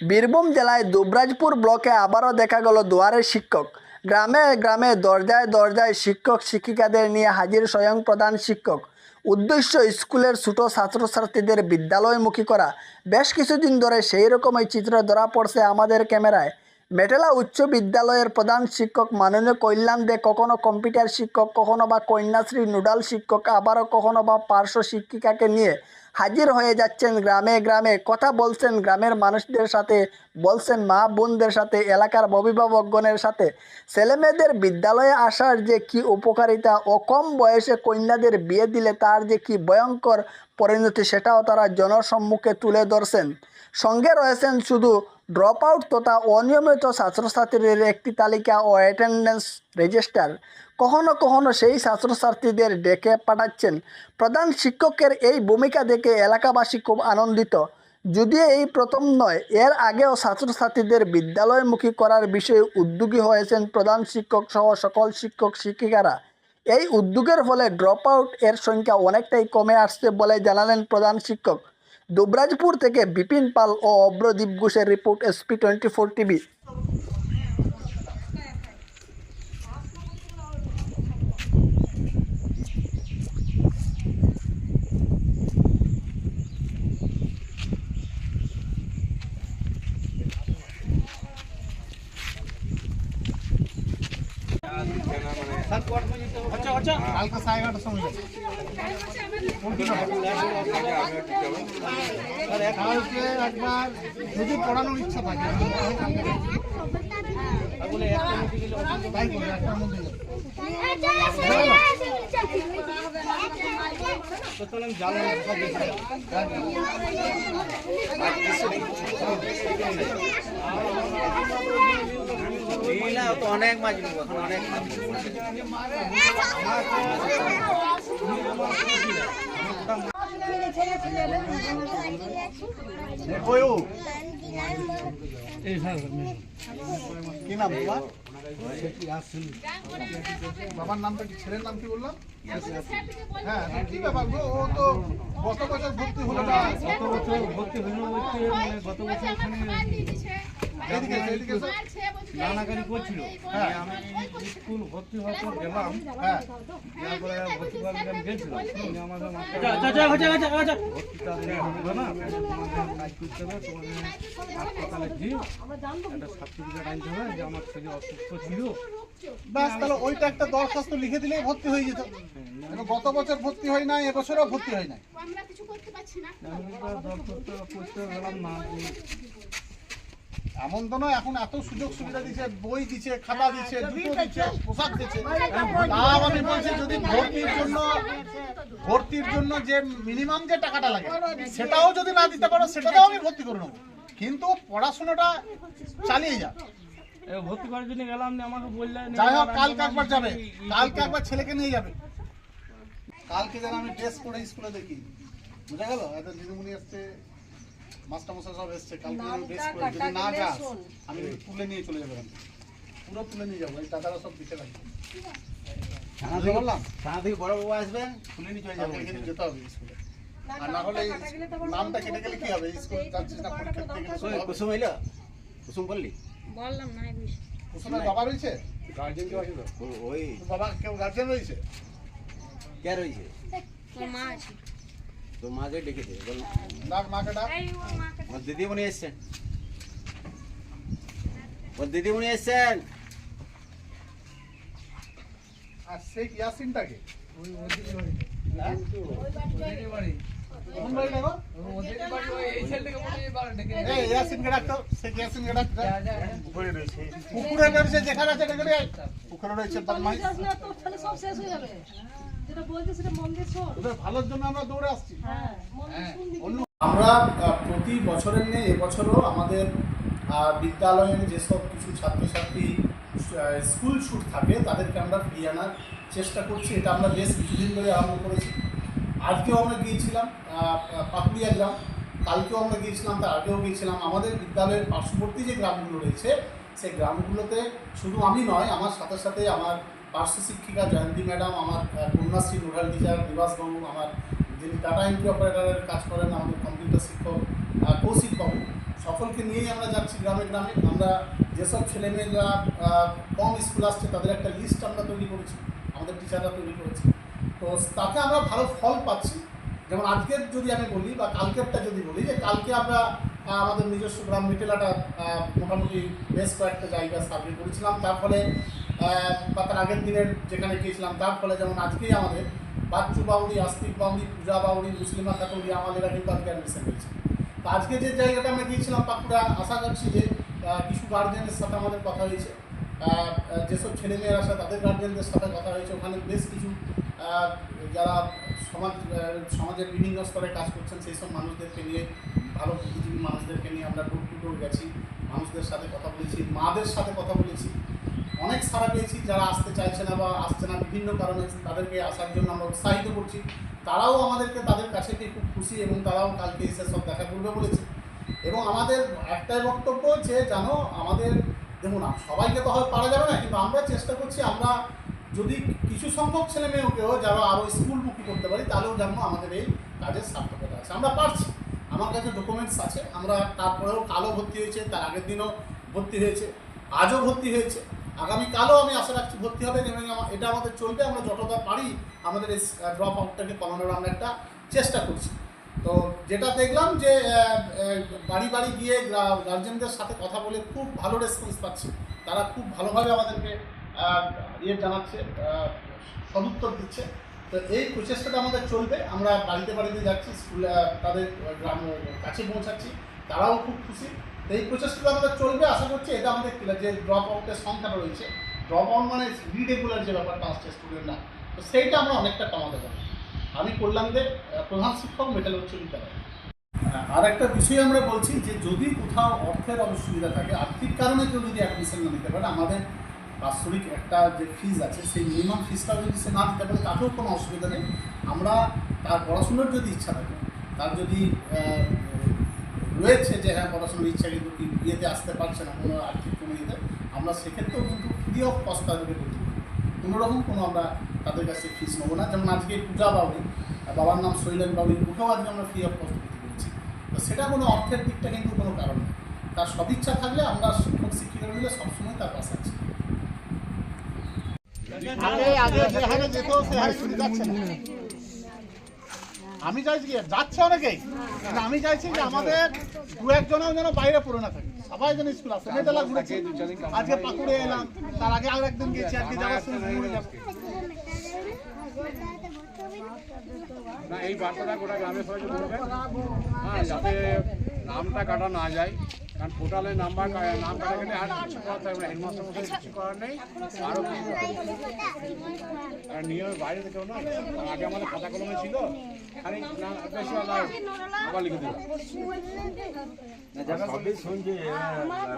বীরভূম জেলায় দুবরাজপুর ব্লকে আবারও দেখা গেল দুয়ারে শিক্ষক। গ্রামে গ্রামে দরজায় দরজায় শিক্ষক, শিক্ষিকাদের নিয়ে হাজির স্বয়ং প্রধান শিক্ষক। উদ্দেশ্য স্কুলের ছোটো ছাত্রছাত্রীদের বিদ্যালয়মুখী করা। বেশ কিছুদিন ধরে সেই রকমই চিত্র ধরা পড়ছে আমাদের ক্যামেরায়। মেটেলা উচ্চ বিদ্যালয়ের প্রধান শিক্ষক মাননীয় কল্যাণ দে কখনো কম্পিউটার শিক্ষক, কখনো বা কন্যাশ্রী নুডাল শিক্ষক, আবারও কখনো বা পার্শ্ব শিক্ষিকাকে নিয়ে হাজির হয়ে যাচ্ছেন গ্রামে গ্রামে। কথা বলছেন গ্রামের মানুষদের সাথে, বলছেন মা বোনদের সাথে, এলাকার অভিভাবকগণের সাথে। ছেলেমেয়েদের বিদ্যালয়ে আসার যে কি উপকারিতা ও কম বয়সে কন্যাদের বিয়ে দিলে তার যে কি ভয়ঙ্কর পরিণতি সেটাও তারা জনসম্মুখে তুলে ধরছেন। সঙ্গে রয়েছেন শুধু ড্রপ আউট তথা অনিয়মিত ছাত্রছাত্রীদের একটি তালিকা ও অ্যাটেন্ডেন্স রেজিস্টার কখনো কখনো সেই ছাত্রছাত্রীদের ডেকে পাঠাচ্ছেন। প্রধান শিক্ষকের এই ভূমিকা দেখে এলাকাবাসী খুব আনন্দিত। যদিও এই প্রথম নয়, এর আগেও ছাত্রছাত্রীদের বিদ্যালয়মুখী করার বিষয়ে উদ্যোগী হয়েছেন প্রধান শিক্ষক সহ সকল শিক্ষক শিক্ষিকারা। এই উদ্যোগের ফলে ড্রপ আউট এর সংখ্যা অনেকটাই কমে আসছে বলে জানালেন প্রধান শিক্ষক। দুবরাজপুর থেকে বিপিন পাল ও অব্রদীপ ঘোষের report SP twenty four TV কালকে সাড়ে এগারোটার সময় যাবে। কালকে একবার যদি পড়ানোর ইচ্ছা থাকে। যাবে। অনেক মাছ নিব এখন অনেক মাছ। কি নাম বাবার নামটা কি ছেলের নাম কি বললাম? হ্যাঁ কি ব্যাপার গো? ও তো গত বছর ভর্তি হলো না। গত বছর ভর্তি হলো মানে গত বছর এখানে নানাকারি করছিল হ্যাঁ। আমি স্কুল ভর্তি হওয়ার পর গেলাম হ্যাঁ তারপরে ভর্তি হওয়ার হাসপাতালে আমার অসুস্থ ব্যাস তাহলে ওইটা একটা দরখাস্ত লিখে দিলেই ভর্তি হয়ে যেত গত বছর ভর্তি হয় নাই এবছরও ভর্তি হয় নাই আমরা কিছু করতে পারছি করতে গেলাম না এমন তো নয় এখন এত সুযোগ সুবিধা দিচ্ছে বই দিচ্ছে খাতা দিচ্ছে জুতো দিচ্ছে পোশাক দিচ্ছে। তাও আমি বলছি যদি ভর্তির জন্য ভর্তির জন্য যে মিনিমাম যে টাকাটা লাগে সেটাও যদি না দিতে পারো সেটাতেও আমি ভর্তি করে নেব। কিন্তু পড়াশোনাটা চালিয়ে যা। ভর্তি করার জন্য গেলাম না আমাকে বললেন যাই হোক কালকে একবার যাবে। কালকে একবার ছেলেকে নিয়ে যাবে। কালকে যেন আমি ড্রেস পরে স্কুলে দেখি। বুঝা গেল? এত দিদিমণি এসছে মাস্টারমশাই সব এসছে কালকে ড্রেস পরে যদি না যাস আমি তুলে নিয়ে চলে যাব পুরো তুলে নিয়ে যাব এই টাকাটা সব দিতে লাগবে। থানা বুঝতে পারলাম? থানা থেকে বড় বাবু আসবে খুলে নিয়ে চলে যাব যেতে হবে স্কুলে। আর না হলে নামটা কেটে গেলে কি হবে? স্কুল যাচ্ছিস না পরীক্ষা দিতে গেলে সব ওই হবে। কুসুম এলো? কুসুম বললি? বললাম না কুসুমের বাবা রয়েছে? গার্জেন কেউ আছে ওই। বাবা কেউ গার্জেন রয়েছে? কে রয়েছে? মা আছে। তো মাকে ডেকে দে বল। ডাক মাকে ডাক ওর দিদিমণি এসছেন। ওর দিদিমণি এসছেন। আর সেই ইয়াসিনটাকে? হ্যাঁ? কোন বাড়ি না গো? এই ইয়াসিনকে ডাক তো, সেই ইয়াসিনকে ডাক, ডাক। পুকুরে রয়েছে, যেখানে আছে ডেকে নিয়ে আয়। পুকুরে রয়েছে, বদমাইশ। তোদের ভালোর জন্য আমরা দৌড়ে আসছি। আমরা আহ, প্রতি বছরের নেই এবছরও আমাদের বিদ্যালয়ের যেসব কিছু ছাত্রছাত্রী স্কুল ছুট থাকে তাদেরকে আমরা ফিরিয়ে আনার চেষ্টা করছি। এটা আমরা বেশ কিছুদিন ধরে আরম্ভ করেছি। আজকেও আমরা গিয়েছিলাম পাকুড়িয়া গ্রাম। কালকেও আমরা গিয়েছিলাম তার আগেও গিয়েছিলাম। আমাদের বিদ্যালয়ের পার্শ্ববর্তী যে গ্রামগুলো রয়েছে সেই গ্রামগুলোতে শুধু আমি নয় আমার সাথে সাথে আমার পার্শ্ব শিক্ষিকা জয়ন্তী ম্যাডাম, আমার কন্যাশ্রী নুরাল টিচার নিবাসবাবু আমার যিনি ডাটা এন্ট্রি অপারেটারের কাজ করেন, আমাদের কম্পিউটার শিক্ষক কৌশিক বাবু, সকলকে নিয়েই আমরা যাচ্ছি গ্রামে গ্রামে। আমরা যেসব ছেলেমেয়েরা কম স্কুল আসছে, তাদের একটা লিস্ট আমরা তৈরি করেছি, আমাদের টিচাররা তৈরি করেছে। তো তাতে আমরা ভালো ফল পাচ্ছি। যেমন আজকের যদি আমি বলি বা কালকেরটা যদি বলি, যে কালকে আমরা আমাদের নিজস্ব গ্রাম মিটেলাটা মোটামুটি বেশ কয়েকটা জায়গা সার্ভে করেছিলাম। তার ফলে বা তার আগের দিনের যেখানে গিয়েছিলাম, তার ফলে যেমন আজকেই আমাদের বাচ্চু বাউরি আস্তিক বাউরি পূজা বাউরি মুসলিমা খাতুরি আমাদেরা কিন্তু আজকে অ্যাডমিশন হয়েছে তো আজকে যে জায়গাটা আমরা গিয়েছিলাম বাঁকুড়া আশা করছি যে কিছু গার্জেনের সাথে আমাদের কথা হয়েছে। যেসব ছেলেমেয়েরা আছে, তাদের গার্জেনদের সাথে কথা হয়েছে। ওখানে বেশ কিছু যারা সমাজ সমাজের বিভিন্ন স্তরে কাজ করছেন, সেই সব মানুষদেরকে নিয়ে ভালো বুদ্ধিজীবী মানুষদেরকে নিয়ে আমরা ডোর টু ডোর গেছি। মানুষদের সাথে কথা বলেছি, মাদের সাথে কথা বলেছি। অনেক সারা পেয়েছি, যারা আসতে চাইছে না বা আসছে না বিভিন্ন কারণে তাদেরকে আসার জন্য আমরা উৎসাহিত করছি। তারাও আমাদেরকে তাদের কাছে গিয়ে খুব খুশি এবং তারাও কালকে এসে সব দেখা করবে বলেছে। এবং আমাদের একটাই বক্তব্য যে জানো আমাদের, দেখুন, সবাইকে তো হয় পারা যাবে না, কিন্তু আমরা চেষ্টা করছি আমরা যদি কিছু সংখ্যক ছেলে মেয়েকেও যারা আরও স্কুলমুখী করতে পারি, তাহলেও যেন আমাদের এই কাজের সার্থকতা আছে। আমরা পারছি। আমার কাছে ডকুমেন্টস আছে। আমরা তারপরেও কালও ভর্তি হয়েছে, তার আগের দিনও ভর্তি হয়েছে। আজও ভর্তি হয়েছে। আগামীকালও আমি আশা রাখছি ভর্তি হবে, এবং এটা আমাদের চলবে। আমরা যতটা পারি আমাদের এই ড্রপ আউটটাকে কমানোর আমরা একটা চেষ্টা করছি। তো যেটা দেখলাম যে বাড়ি বাড়ি গিয়ে গার্জেনদের সাথে কথা বলে খুব ভালো রেসপন্স পাচ্ছি। তারা খুব ভালোভাবে আমাদেরকে ইয়ে জানাচ্ছে সদুত্তর দিচ্ছে। তো এই প্রচেষ্টাটা আমাদের চলবে। আমরা বাড়িতে বাড়িতে যাচ্ছি, স্কুলে তাদের গ্রাম, কাছে পৌঁছাচ্ছি। তারাও খুব খুশি। তো এই প্রচেষ্টাটা আমাদের চলবে, আশা করছি এটা আমাদের যে ড্রপ আউটের সংখ্যাটা রয়েছে। ড্রপ আউট মানে রিরেগুলার যে ব্যাপারটা আসছে স্টুডেন্টরা তো সেইটা আমরা অনেকটা কমাতে পারি আমি কল্যাণদের প্রধান শিক্ষক মেটাল উচ্চ বিদ্যালয় আর একটা বিষয় আমরা বলছি যে যদি কোথাও অর্থের অসুবিধা থাকে, আর্থিক কারণে কেউ যদি অ্যাডমিশন না নিতে পারে, আমাদের বাৎসরিক একটা যে ফিজ আছে, সেই মিনিমাম ফিজটাও যদি সে না দিতে পারে, তাতেও কোনো অসুবিধা নেই। আমরা তার পড়াশুনোর যদি ইচ্ছা থাকে, তার যদি রয়েছে যে হ্যাঁ পড়াশোনার ইচ্ছা কিন্তু কি ইয়েতে আসতে পারছে না, কোনো আর্থিক কোনো ইয়েতে, আমরা সেক্ষেত্রেও কিন্তু ফ্রি অফ কস্ট তাদেরকে করতে পারি। কোনো রকম কোনো আমরা তাদের কাছে ফিস নেব না। যেমন আজকে পূজা বাউরি বাবার নাম শৈলেন বাউরি ওকেও আজকে আমরা ফ্রি অফ কস্ট করতে পেরেছি। তো সেটা কোনো অর্থের দিকটা কিন্তু কোনো কারণ নেই। তার সদিচ্ছা থাকলে আমরা শিক্ষক শিক্ষিকা মিলে সবসময় তার পাশে আছি আগে আগে যেখানে যেত সেখানে শুরু যাচ্ছে না আমি চাইছি যাচ্ছে অনেকেই আমি চাইছি যে আমাদের দু একজনও যেন বাইরে পড়ে না থাকে। সবাই যেন স্কুল আসে মেয়েটা ঘুরেছি আজকে পাকুড়ে এলাম, তার আগে আর একদিন গেছি, আজকে যাওয়ার সময় ঘুরে যাব। না, এই বার্তাটা গোটা গ্রামের সবাইকে বলবেন হ্যাঁ যাতে নামটা কাটা না যায়। কারণ পোর্টালে নাম্বার নাম কাটা গেলে আর কিছু করার থাকবে হেডমাস্টার কিছু করার নেই। আরও নিয়মের বাইরে থেকেও না আগে আমাদের খাতা কলমে ছিল খালি না বেশি আবার আবার লিখে দেবো। সবই শুনছি আমার